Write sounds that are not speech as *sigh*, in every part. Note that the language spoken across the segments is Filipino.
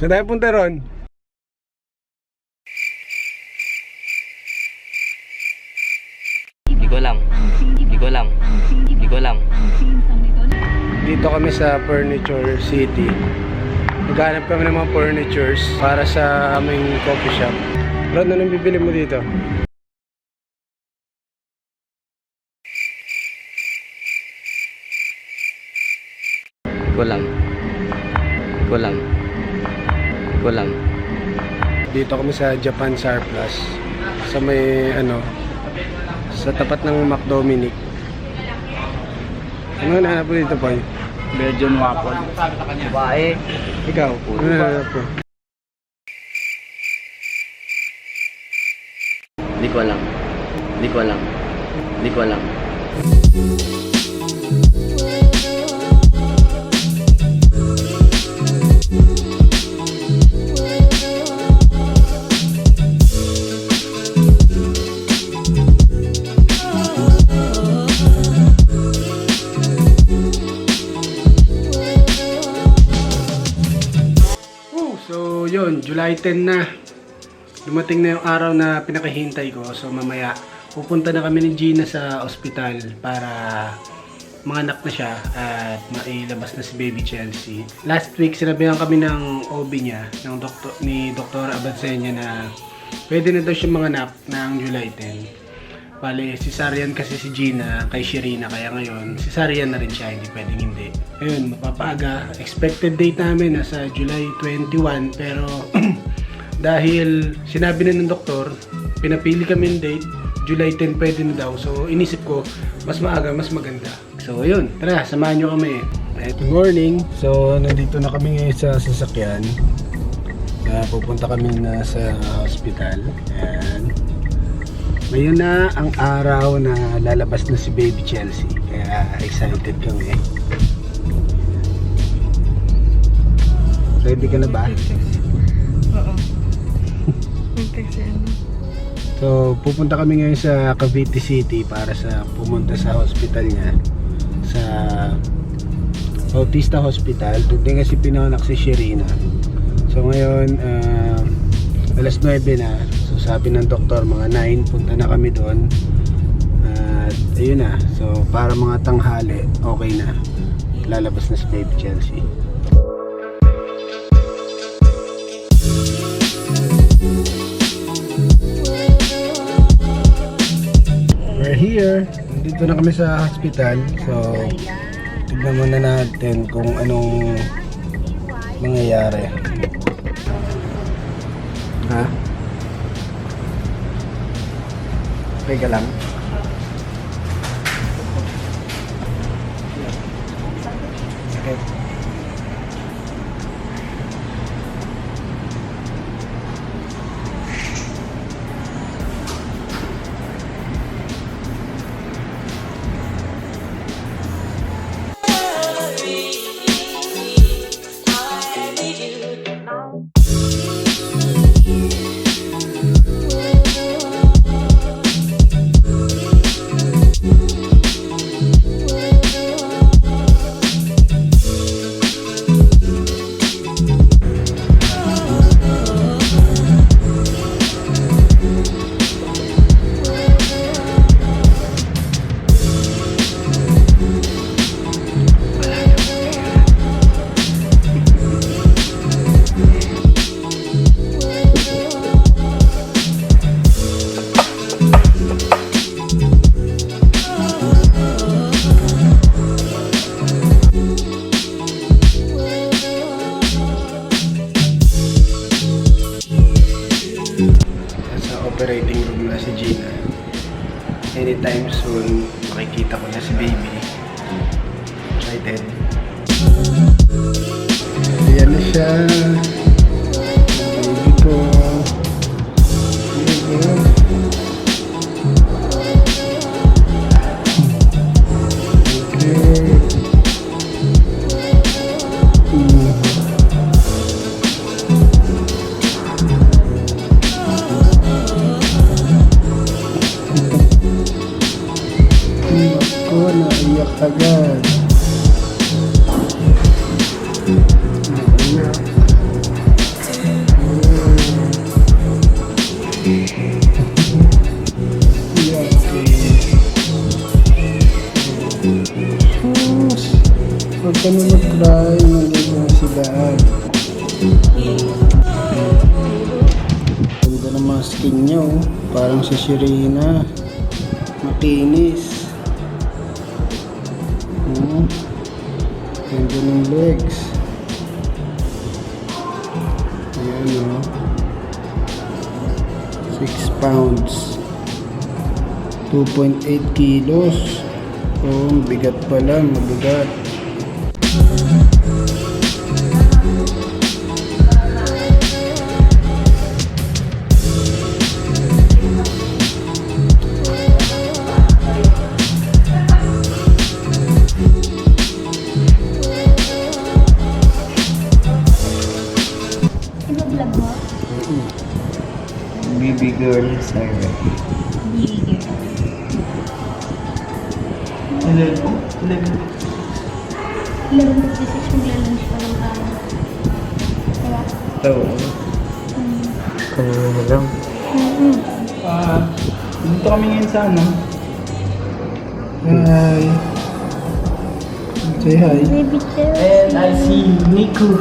Saan tayo punta ron? Hindi ko alam. Hindi ko alam. Hindi ko alam. Dito kami sa Furniture City. Naghanap kami ng mga furnitures para sa aming coffee shop. Ron, anong bibili mo dito? Hindi ko alam. Hindi ko alam. Ko alam. Dito kami sa Japan Surplus. Sa may ano, sa tapat ng McDominic. Ano nahanap mo dito, Boy? Belgian waffle. Babae. Ikaw, ano nahanap mo? Hindi ko alam. Hindi ko alam. Hindi ko alam. Yun, July 10 na. Dumating na yung araw na pinakahintay ko. So mamaya, pupunta na kami ni Gina sa ospital para manganak na siya at mailabas na si baby Chelsea. Last week, sinabihan kami ng OB niya, ng doktor, ni Dr. Abansenya na pwede na daw siya manganak ng July 10. Bale, cesarean kasi si Gina kay Shirina kaya ngayon cesarean na rin siya, hindi pwedeng hindi. Ayun, mapapaaga. Expected date namin nasa July 21 pero *clears throat* dahil sinabi na ng doktor, pinapili kami ng date, July 10 pwede na daw. So inisip ko, mas maaga, mas maganda. So ayun, tara, samahan nyo kami. Good morning. So nandito na kami ngayon sa sasakyan. Uh, pupunta kami na sa hospital. And ngayon na ang araw na lalabas na si Baby Chelsea. Kaya excited kami. Ready ka na ba? Oo. So, pupunta kami ngayon sa Cavite City para sa pumunta sa hospital niya sa Bautista Hospital. Doon din kasi pinanganak si Sherina. So, ngayon, ah, alas 9 na. Sabi ng doktor, mga 9, punta na kami doon. At, ayun na. So, para mga tanghali, okay na. Lalabas na si Baby Chelsea. We're here. Dito na kami sa hospital. So, tignan muna natin kung anong mangyayari. Okay ka lang? Iyak agad. Huwag ka na mag-cry, magiging si Daan. Ganda ng mga skin niya. Oh. Parang si Shirina. Makinis. Legs. Ayan oh. 6 pounds. 2.8 kilos. Oh, bigat pala, mabigat. Girl siren. Eleven fifty six magla-lunch pa lang tayo. Diba? Oo. Kanina na lang. Ah, dito kami ngayon sa ano? Hi. Say hi. Baby. And I see Nico.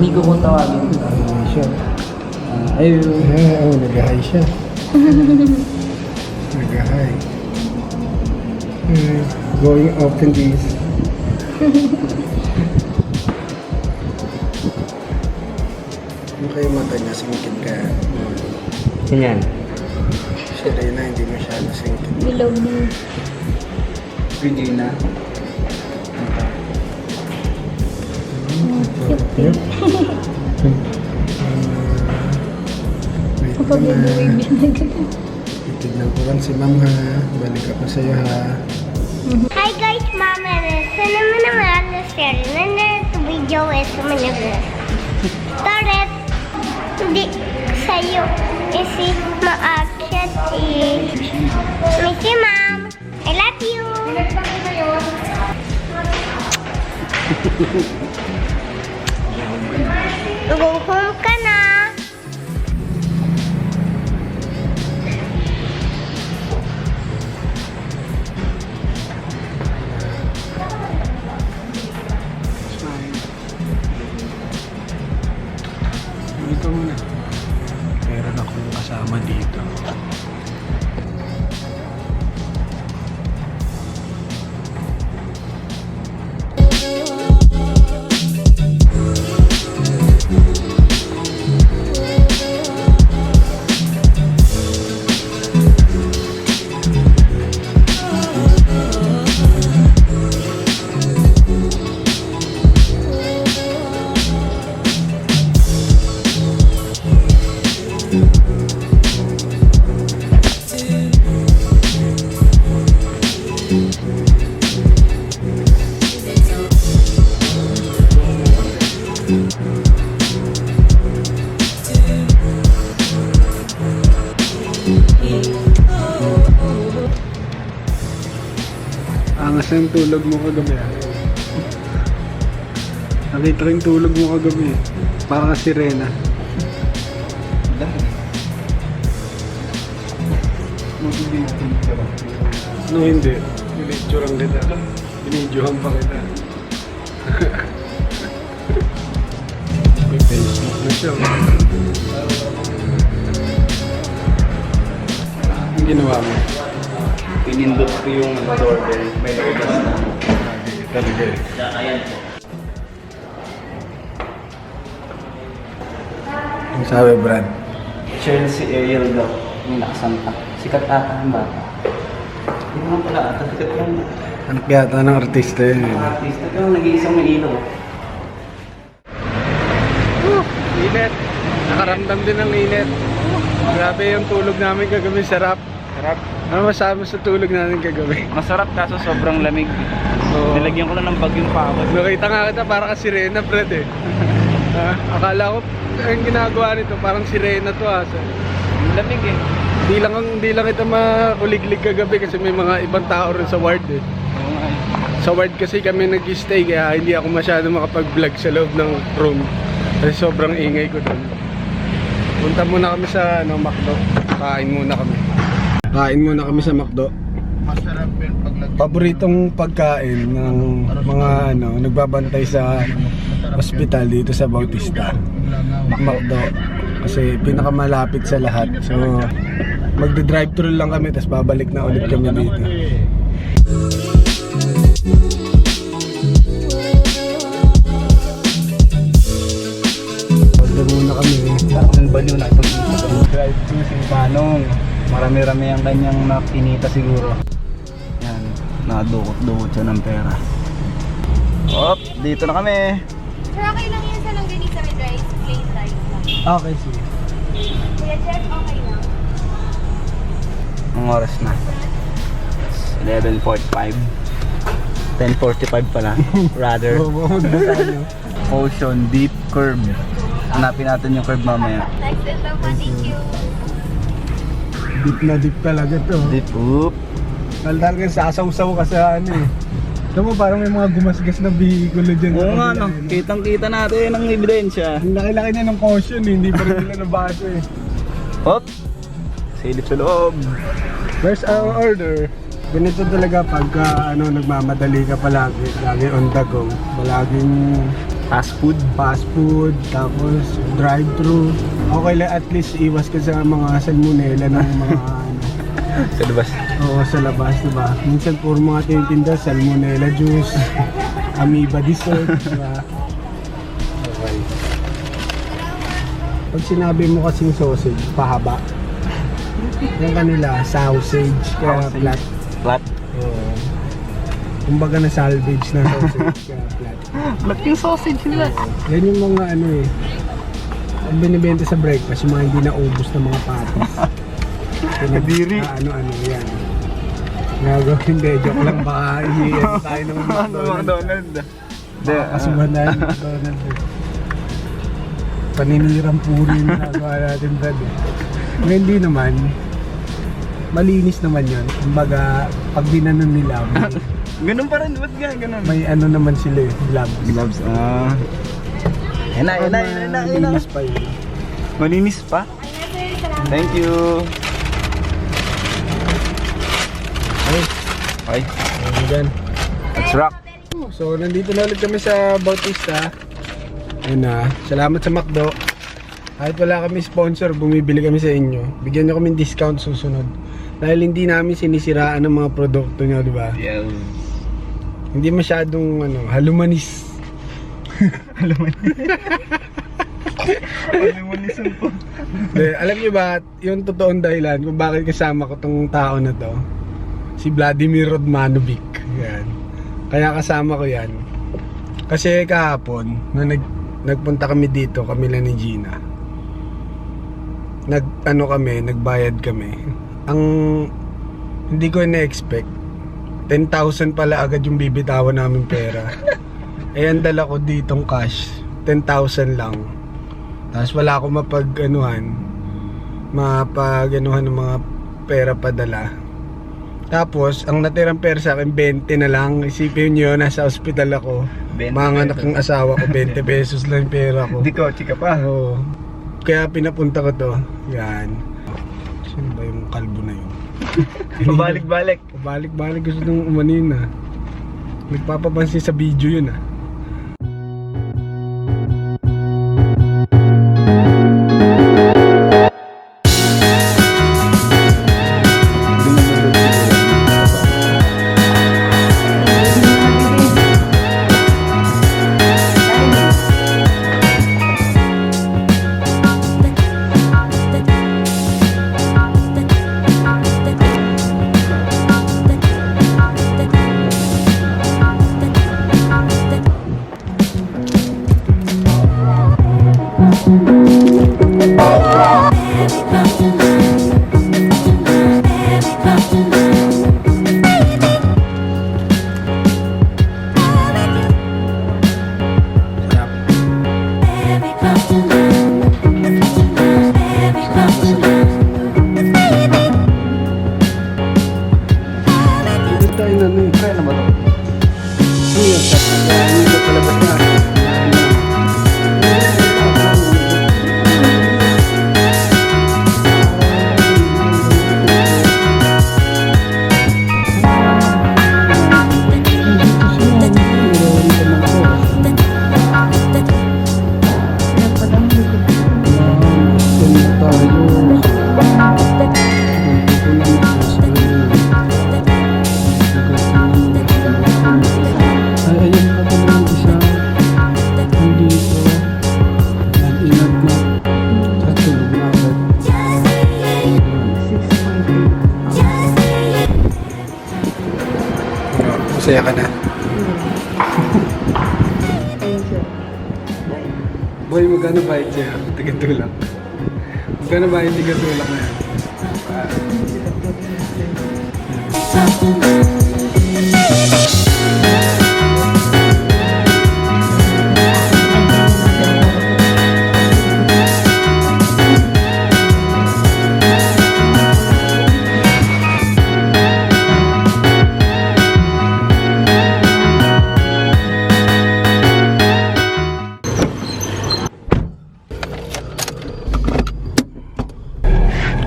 Nico kung tawagin. Hi siya. Ah, ayun. Ah, oh, nag-hi siya. *laughs* nag-hi. Hmm, going open this. Ano kayo mata niya? Singkit ka. Yan. Si Reyna hindi masyado singkit. Below me. Regina. Yep. Wait *laughs* Baby. Titignan ko lang si ma'am ha. Balik ako sa'yo ha. Hi guys, Mama Sa naman ang alas share. Nandito video is managlas. Taret. Hindi sa'yo. Isi maakyat si Missy Mom. I love you. Go home ka Na yung tulog mo kagabi ah. Nakita ko yung tulog mo kagabi eh. Parang ka sirena. No, hindi. Binidyo lang kita. Binidyohan pa kita. *laughs* May Facebook na siya. oh. Ang ginawa mo? Pinindot ko yung doorbell. May lumabas na. Talaga eh. Ayan po. Ang sabi, Brad. Chelsea Ariel daw. Yung nakasanta. Sikat ata ang bata. Hindi naman pala ata. Sikat lang. Anak yata ng artista yun. eh. Artista ko nag-iisang may ilaw. Init. Nakaramdam din ng init. Grabe yung tulog namin kagabi. Sarap. Sarap. Ano masabi sa tulog namin kagabi? Masarap kaso sobrang lamig. Oo. Nilagyan ko lang ng bagyong pawad. Nakita nga kita parang ka sirena, Brad eh. *laughs* Ah, akala ko, ang ginagawa nito, parang sirena to ah. So, Ang lamig eh. Di lang, di lang kita makuliglig kagabi kasi may mga ibang tao rin sa ward eh. Oo nga eh. Sa ward kasi kami nag-stay kaya hindi ako masyado makapag-vlog sa loob ng room. Kasi sobrang ingay ko doon. Punta muna kami sa ano, Macdo. Kain muna kami. Kain muna kami sa Macdo. Masarap yung pag Paboritong pagkain ng mga ano, nagbabantay sa ospital dito sa Bautista. Macdo. Kasi pinakamalapit sa lahat. So, magde-drive thru lang kami tapos babalik na ulit kami dito. Order muna kami. Ang baliw na itong drive to si Manong. Marami-rami ang kanyang nakinita siguro. Yan, nakadukot-dukot siya ng pera. Op, dito na kami. Sir, okay lang yan sa langganisa with rice, plain rice lang. Okay, sige. Kuya Jeff, okay lang. Ang oras na. 11.45. 10.45 pala. *laughs* Rather. Ocean Deep Curve. Hanapin natin yung curve mamaya. Next ito po, thank you. Deep na deep talaga to. Deep, oop. Talagang sasaw-saw ka sa ano eh. Alam mo, parang may mga gumasgas na bihikulo dyan. Oo nga no, eh, kitang kita natin ang ebidensya. Ang laki-laki niya ng caution eh, hindi pa rin nila nabasa eh. Hop! Silip sa loob. Where's our order? Ganito talaga pagka ano, nagmamadali ka palagi, lagi on the go. Palaging Fast food. fast food, tapos drive-thru. Okay lang at least iwas ka sa mga salmonella ng mga *laughs* ano. Sa labas. Oo, sa labas, diba? Minsan puro mga tinitinda, salmonella juice, *laughs* amoeba dessert, diba? Okay. Pag sinabi mo kasing sausage, pahaba. Yung kanila, sausage, kaya Sausage. flat. Flat. Oo. Kumbaga na salvage na sausage, kaya flat. *laughs* Flat yung sausage nila. Yan yung mga ano eh. Ang binibenta sa breakfast, yung mga hindi naubos na mga patis. *laughs* Kadiri. Ah, ano-ano yan. Gagawin, *laughs* hindi. Joke lang. Baka i-ano tayo ng *laughs* Ano McDonald's. McDonald? Baka kasuhan na yung McDonald's. eh. Paninirang puri yung nagawa natin, Brad. Eh. Ngayon hindi naman. Malinis naman yun. Kumbaga, pag dinanan nila, may, Ganun pa rin, ba't nga ganun? may ano naman sila eh, gloves. gloves. Ah. Yan na, yan na, yan na, yan na. Malinis pa yun. Malinis pa? Thank you. Ay, Okay, ayun dyan. let's rock. So, nandito na ulit kami sa Bautista. Ayun na. Salamat sa McDo. Kahit wala kami sponsor, bumibili kami sa inyo. Bigyan nyo kami discount susunod. Dahil hindi namin sinisiraan ang mga produkto nyo, di ba? Yes. Hindi masyadong ano, halumanis. *laughs* Palimunisan po. De, alam nyo ba, yung totoong dahilan kung bakit kasama ko tong tao na to, si Vladimir Rodmanovic. Yan. Kaya kasama ko yan. Kasi kahapon, na nag, nagpunta kami dito, kami lang ni Gina. Nag, ano kami, nagbayad kami. Ang hindi ko na-expect, 10,000 pala agad yung bibitawan namin pera. *laughs* eh, ang dala ko ditong cash, 10,000 lang. Tapos wala akong mapag-anuhan, mapag-anuhan ng mga pera padala. Tapos, ang natirang pera sa akin, 20 na lang. Isipin nyo, nasa ospital ako. 20 Mga anak ng asawa ko, 20 *laughs* pesos lang pera ko. Hindi ko, chika pa. Oo. Kaya pinapunta ko to. Yan. Sino ba yung kalbo na yun? *laughs* Pabalik-balik. Balik-balik gusto nung umanin na. Nagpapapansin sa video yun ah. Dito Masaya ka.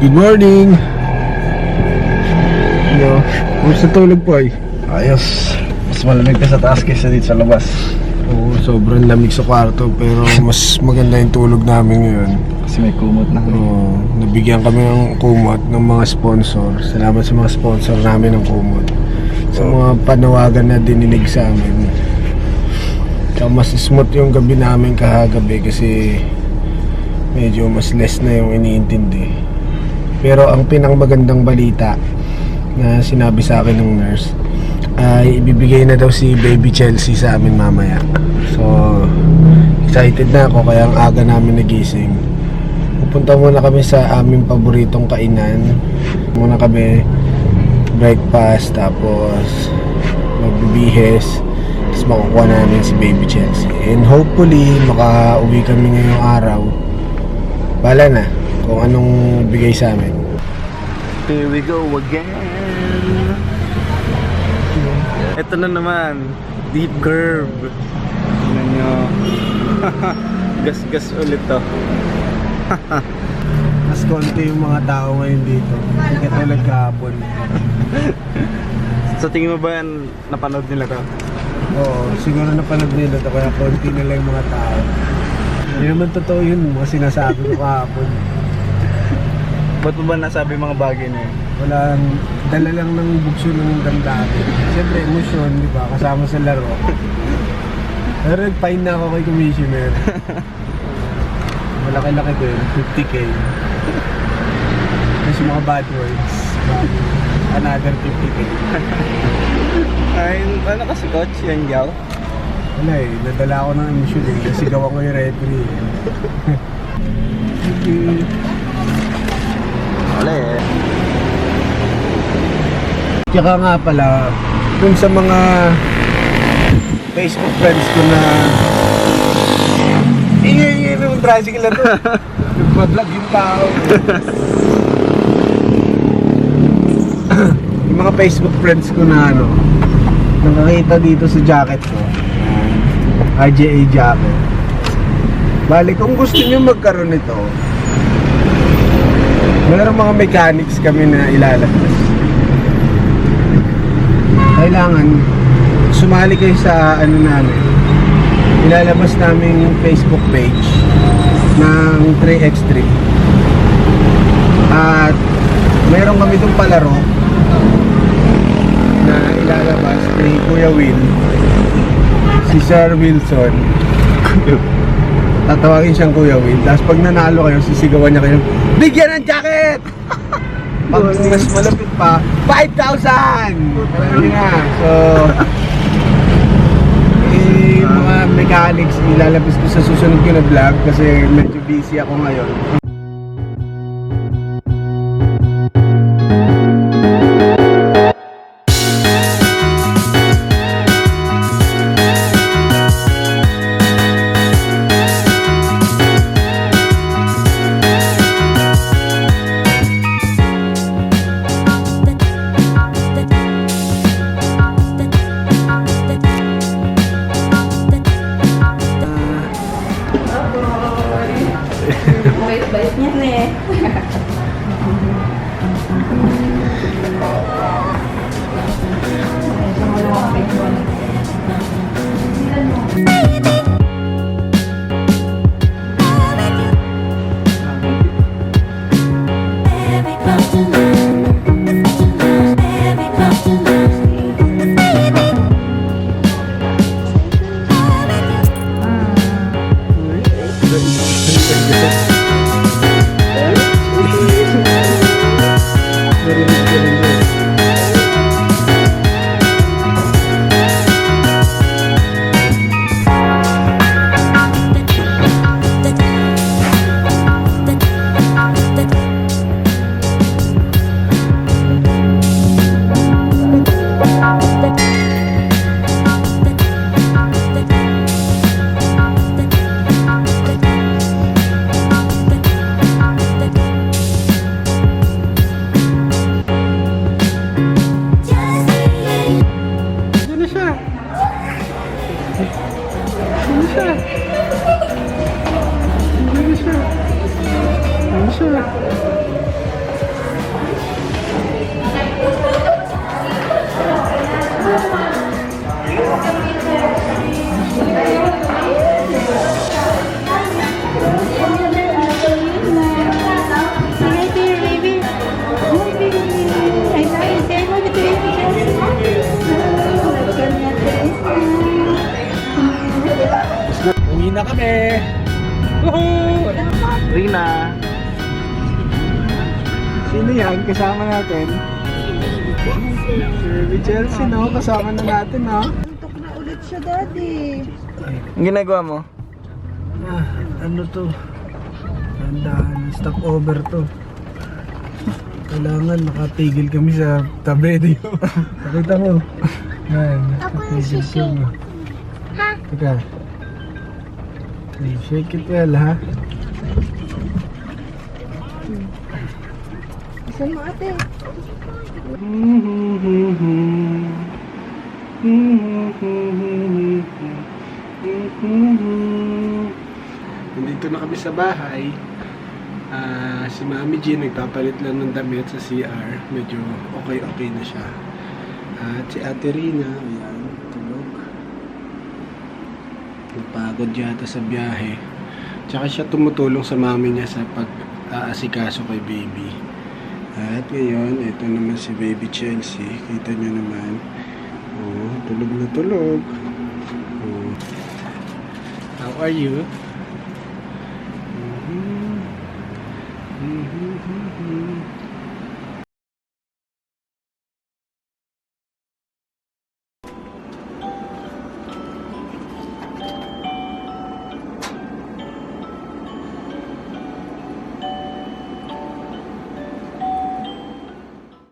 Good morning! Yo, kumusta tulog po ay? Ayos. Mas malamig ka sa taas kaysa dito sa labas. Oo, sobrang lamig sa kwarto pero mas maganda yung tulog namin ngayon. Kasi may kumot na. Oo, nabigyan kami ng kumot ng mga sponsor. Salamat sa mga sponsor namin ng kumot. Sa mga panawagan na dininig sa amin. Tsaka mas smooth yung gabi namin kahagabi kasi medyo mas less na yung iniintindi. Pero ang pinakmagandang balita na sinabi sa akin ng nurse ay ibibigay na daw si baby Chelsea sa amin mamaya. So, excited na ako kaya ang aga namin nagising. Pupunta muna kami sa aming paboritong kainan. Muna kami breakfast tapos magbibihes tapos makukuha namin si baby Chelsea. And hopefully makauwi kami ngayong araw. Bala na kung anong bigay sa amin. Here we go again. Ito na naman. Deep curve. Tignan nyo. *laughs* Gas-gas ulit to. *laughs* Mas konti yung mga tao ngayon dito. Hindi katulad kahapon. Sa tingin mo ba yan, napanood nila to? Oo, siguro napanood nila to kaya konti na lang yung mga tao. Hindi naman totoo yun, mga sinasabi ko kahapon. Ba't mo ba nasabi mga bagay na yun? Walang, dala lang ng bugso ng damdamin. Siyempre, emosyon, di ba? Kasama sa laro. *laughs* Pero nag-fine na ako kay Commissioner. *laughs* Malaki-laki ko yun, 50k. Tapos yung mga bad words, another 50k. *laughs* Ay, ano kasi coach? Yan yaw? Wala eh, nadala ako ng emosyon eh. Kasi gawa ko yung referee. eh. Wala eh. Tsaka nga pala, dun sa mga Facebook friends ko na ingay-ingay ng tricycle na to. *laughs* Nagpa-vlog yung tao. *laughs* yung mga Facebook friends ko na ano, nakakita dito sa jacket ko. RJA jacket. Bali, kung gusto niyo magkaroon nito, mayroong mga mechanics kami na ilalabas. Kailangan sumali kayo sa ano namin. Ilalabas namin yung Facebook page ng 3x3 at meron kami itong palaro na ilalabas kay Kuya Will si Sir Wilson *laughs* tatawagin siyang Kuya Will tapos pag nanalo kayo sisigawan niya kayo bigyan ng jacket! *laughs* Pag mas malapit pa 5,000 alam niyo na. So eh, mga mechanics ilalabas ko sa susunod ko na vlog kasi medyo busy ako ngayon Si Chelsea, no? Kasama na natin, no? Tuntok na ulit siya, Daddy. Ang ginagawa mo? Ah, ano to? Tandaan, stop over to. Kailangan makatigil kami sa tabi dito. *laughs* Nakita mo? Yan, Ako yung nakatigil kami. Ha? Teka. Shake it well, ha? Isan mo, ate. Nandito na kami sa bahay. Ah, si Mami G nagpapalit lang ng damit sa CR. Medyo okay-okay na siya. At si Ate Rina, ayan, tulog. Napagod yata sa biyahe. Tsaka siya tumutulong sa mami niya sa pag-aasikaso kay baby. At ngayon, ito naman si baby Chelsea. Kita niyo naman. Oh, tulog na tulog. Oh. How are you?